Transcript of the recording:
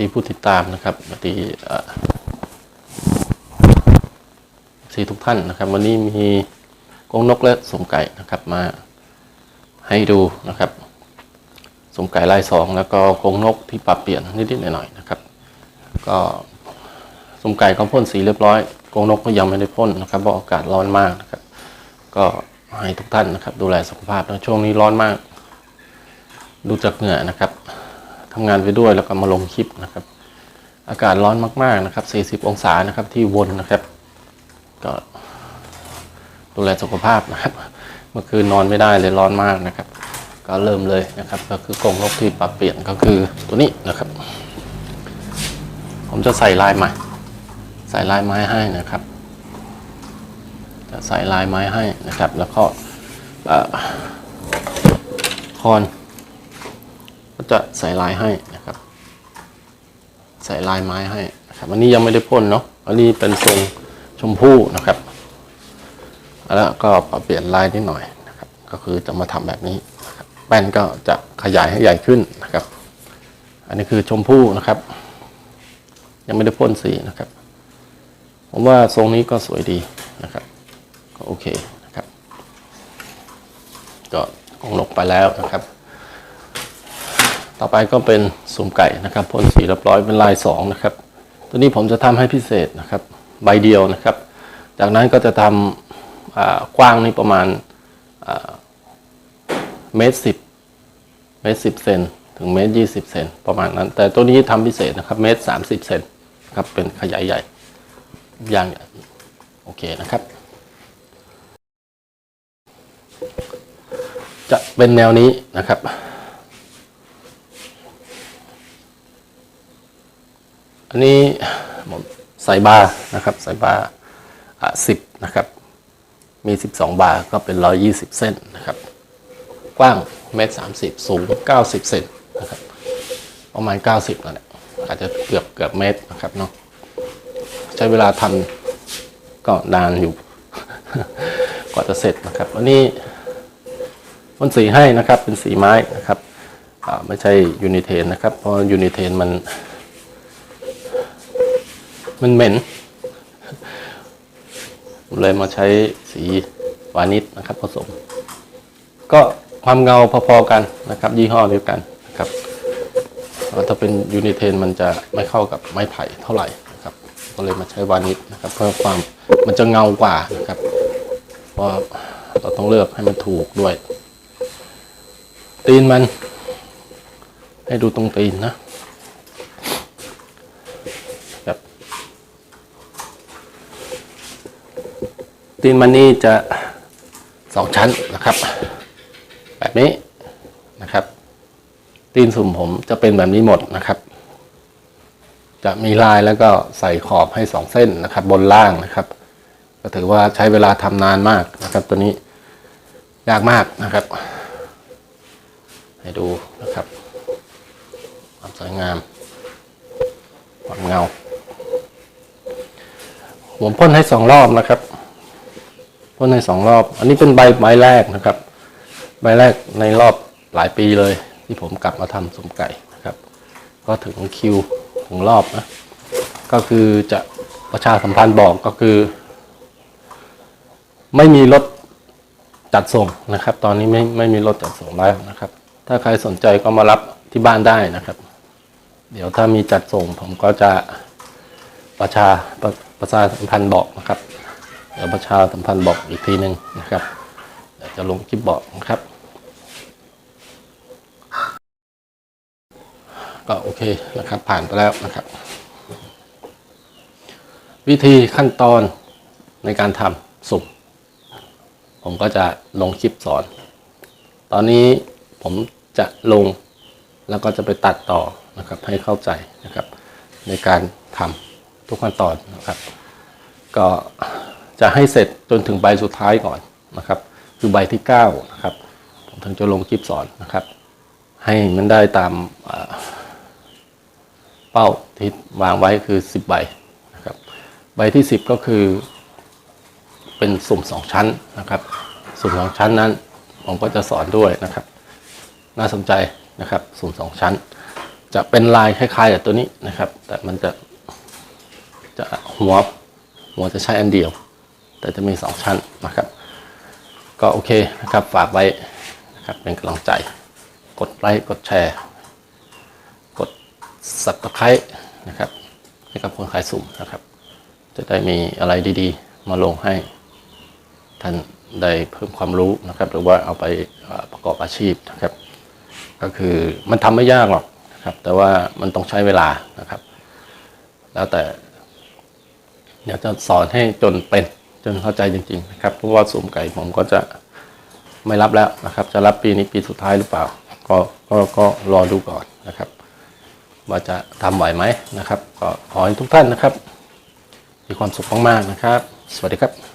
ดีผู้ติดตามนะครับสวัสดีเอ่ทุกท่านนะครับ วันนี้มีกงนกและสมไก่นะครับมาให้ดูนะครับสมไก่ลายสองแล้วก็กงนกที่ปรับเปลี่ยนนิดๆหน่อยๆนะครับ ก็สมไก่ก็พ่นสีเรียบร้อยกงนกก็ยังไม่ได้พ่นนะครับเพราะอากาศร้อนมากนะครับ ก็ให้ทุกท่านนะครับ ดูแลสุขภาพนะช่วงนี้ร้อนมาก ดูจากเหงื่อนะครับ ทำงานไปด้วยแล้วก็มาลงคลิปนะครับ อากาศร้อนมาก ๆนะครับ 40 องศานะครับที่วนนะครับ ก็ดูแลสุขภาพนะครับ เมื่อคืนนอนไม่ได้เลยร้อนมากนะครับ ก็เริ่มเลยนะครับ ก็คือกรงนกที่ปรับเปลี่ยนก็คือตัวนี้นะครับ ผมจะใส่ลายไม้ใส่ลายไม้ให้นะครับ จะใส่ลายไม้ให้นะครับ แล้วก็คอน ก็จะใส่ลายให้นะครับ ใส่ลายไม้ให้นะครับอันนี้ยังไม่ได้พ่นเนาะอันนี้เป็นทรงชมพู่นะครับ แล้วก็ปรับเปลี่ยนลายนิดหน่อยนะครับ ก็คือจะมาทำแบบนี้แป้นก็จะขยายให้ใหญ่ขึ้นนะครับ อันนี้คือชมพู่นะครับ ยังไม่ได้พ่นสีนะครับ ผมว่าทรงนี้ก็สวยดีนะครับ ก็โอเคนะครับ ก็คงลงไปแล้วนะครับ ต่อไปก็เป็นสุ่มไก่นะครับพ่นสีเรียบร้อยเป็นลายสองนะครับ ตัวนี้ผมจะทำให้พิเศษนะครับ ใบเดียวนะครับ จากนั้นก็จะทำอ่ากว้างนี่ประมาณเมตรสิบเมตรสิบเซนถึงเมตรยี่สิบเซนประมาณนั้น แต่ตัวนี้ทำพิเศษนะครับ เมตรสามสิบเซนนะครับเป็นขยายใหญ่อย่างใหญ่โอเคนะครับ จะเป็นแนวนี้นะครับ อันนี้ใส่บาร์นะครับใส่บาร์สิบนะครับ มีสิบสองบาร์ก็เป็นร้อยี่สิบเส้นนะครับ กว้างเมตรสามสิบสูงเก้าสิบเซนนะครับ ประมาณเก้าสิบนั่นแหละอาจจะเกือบเกือบเมตรนะครับเนาะใช้เวลาทำก็นานอยู่ กว่าจะเสร็จนะครับอันนี้พ่นสีให้นะครับเป็นสีไม้นะครับไม่ใช่ยูนิเทนนะครับเพราะยูนิเทนมัน มันเหม็น เลยมาใช้สีวานิชนะครับ ผสม ก็ความเงาพอๆกันนะครับ ยี่ห้อเดียวกันนะครับถ้าเป็นยูนิเทนมันจะไม่เข้ากับไม้ไผ่เท่าไหร่นะครับ ก็เลยมาใช้วานิชนะครับ เพื่อความมันจะเงากว่านะครับเพราะเราต้องเลือกให้มันถูกด้วย ตีนมัน ให้ดูตรงตีนนะ แบบ ตีนมันนี่จะสองชั้นนะครับ แบบนี้นะครับ ตีนสุ่มผมจะเป็นแบบนี้หมดนะครับ จะมีลายแล้วก็ใส่ขอบให้สองเส้นนะครับ บนล่างนะครับ ก็ถือว่าใช้เวลาทำนานมากนะครับ ตัวนี้ยากมากนะครับ ให้ดูนะครับ ความสวยงามความเงาผมพ่นให้สองรอบนะครับ พ่นให้สองรอบ อันนี้เป็นใบไม้แรกนะครับ ใบแรกในรอบหลายปีเลย ที่ผมกลับมาทำสมไก่นะครับ ก็ถึงคิวถึงรอบนะก็คือจะประชาสัมพันธ์บอกก็คือ ไม่มีรถจัดส่งนะครับ ตอนนี้ไม่ไม่มีรถจัดส่งแล้วนะครับ ถ้าใครสนใจก็มารับที่บ้านได้นะครับ เดี๋ยวถ้ามีจัดส่งผมก็จะประชาประประชาสัมพันธ์บอกนะครับ เดี๋ยวประชาสัมพันธ์บอกอีกทีหนึ่งนะครับเดี๋ยวจะลงคลิปบอกนะครับ ก็โอเคนะครับ ผ่านไปแล้วนะครับ วิธีขั้นตอนในการทำสุ่ม ผมก็จะลงคลิปสอน ตอนนี้ผมจะลงแล้วก็จะไปตัดต่อนะครับให้เข้าใจนะครับ ในการทำทุกขั้นตอนนะครับ ก็ จะให้เสร็จจนถึงใบสุดท้ายก่อนนะครับ คือใบที่9นะครับผมถึงจะลงคลิปสอนนะครับ ให้มันได้ตามเป้าที่วางไว้คือ 10 ใบนะครับ ใบที่ 10 ก็คือเป็นสุ่มสองชั้นนะครับ สุ่มสองชั้นนั้นผมก็จะสอนด้วยนะครับ น่าสนใจนะครับ สุ่มสองชั้น จะเป็นลายคล้ายๆกับตัวนี้นะครับ แต่มันจะจะหัวหัวจะใช้อันเดียว แต่จะมีสองชั้นนะครับ ก็โอเคนะครับฝากไว้นะครับเป็นกำลังใจ กดไลค์กดแชร์ กดสับตะไคร้นะครับให้กับคนขายสุ่มนะครับ จะได้มีอะไรดีๆ มาลงให้ท่านได้เพิ่มความรู้นะครับ หรือว่าเอาไปประกอบอาชีพนะครับ ก็คือมันทำไม่ยากหรอกนะครับ แต่ว่ามันต้องใช้เวลานะครับ แล้วแต่อยากจะสอนให้จนเป็น จนเข้าใจจริงๆนะครับเพราะว่าสุ่มไก่ผมก็จะไม่รับแล้วนะครับ จะรับปีนี้ปีสุดท้ายหรือเปล่า ก็ก็ก็รอดูก่อนนะครับ ว่าจะทำไหวไหมนะครับ ก็ขอให้ทุกท่านนะครับ มีความสุขมากๆนะครับ สวัสดีครับ